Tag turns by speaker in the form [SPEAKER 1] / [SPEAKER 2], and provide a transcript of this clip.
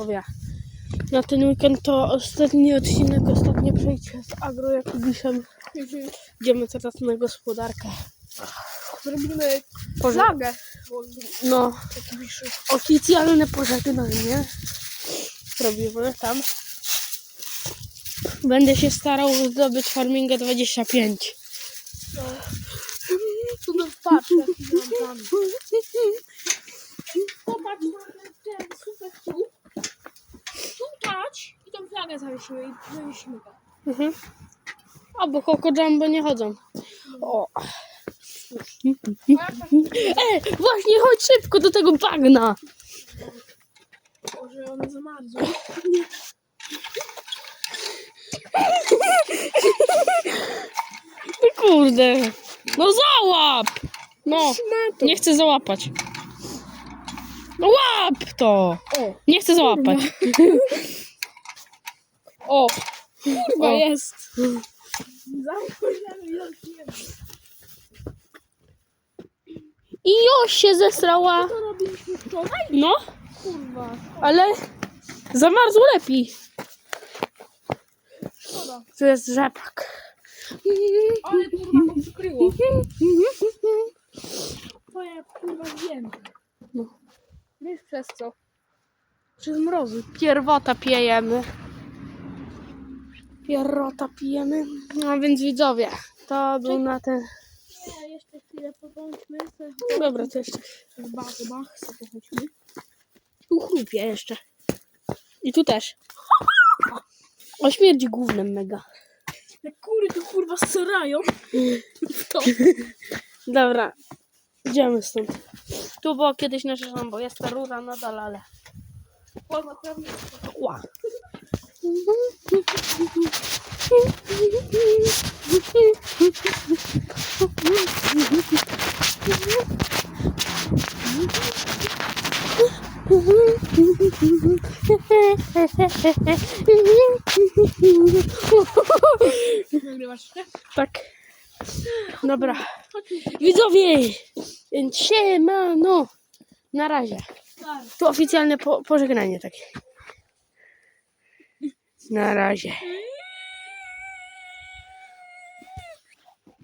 [SPEAKER 1] Widzowie, na ten weekend to ostatni odcinek, ostatnie przejście z agro Jakubiszem. Idziemy teraz na gospodarkę.
[SPEAKER 2] Zrobimy
[SPEAKER 1] Poże-
[SPEAKER 2] flagę.
[SPEAKER 1] No, oficjalne pożegnanie. Robimy tam. Będę się starał zdobyć farmingę 25.
[SPEAKER 2] No. Tu no patrz, jaki mam plan. Popatrz na ten super tu. Tu dać flagę zawiesimy i zawiesimy go.
[SPEAKER 1] Mhm. A bo Coco Jumbo nie chodzą. O. E, właśnie chodź szybko do tego bagna.
[SPEAKER 2] Może.
[SPEAKER 1] No kurde. No załap. No, nie chcę załapać. No łap to.
[SPEAKER 2] O,
[SPEAKER 1] Nie chcę załapać. O.
[SPEAKER 2] kurwa
[SPEAKER 1] O.
[SPEAKER 2] jest. I
[SPEAKER 1] już się zesrała.
[SPEAKER 2] To robiliśmy wczoraj?
[SPEAKER 1] No,
[SPEAKER 2] Kurwa.
[SPEAKER 1] ale zamarzło lepiej.
[SPEAKER 2] Szkoda.
[SPEAKER 1] Tu jest rzepak.
[SPEAKER 2] Ale kurwa go przykryło. To ja kurwa wiem.
[SPEAKER 1] No.
[SPEAKER 2] Wiesz przez co?
[SPEAKER 1] Przez mrozy. Pierwota pijemy. Pierrota pijemy. No więc widzowie, to był na ten...
[SPEAKER 2] Nie, jeszcze chwilę pobądźmy.
[SPEAKER 1] Dobra, to jeszcze...
[SPEAKER 2] Bach, bach, sobie.
[SPEAKER 1] Tu chrupie jeszcze. I tu też. O śmierdzi głównym mega.
[SPEAKER 2] Te kury tu kurwa serają. W to.
[SPEAKER 1] Dobra, idziemy stąd. Tu było kiedyś nasze szambo. Jest ta rura nadal, ale...
[SPEAKER 2] Pewnie.
[SPEAKER 1] Ła.
[SPEAKER 2] Nagrywasz jeszcze?
[SPEAKER 1] Tak. Dobra. Widzowie! Siemano! Na razie. Tu oficjalne po pożegnanie takie. Na razie.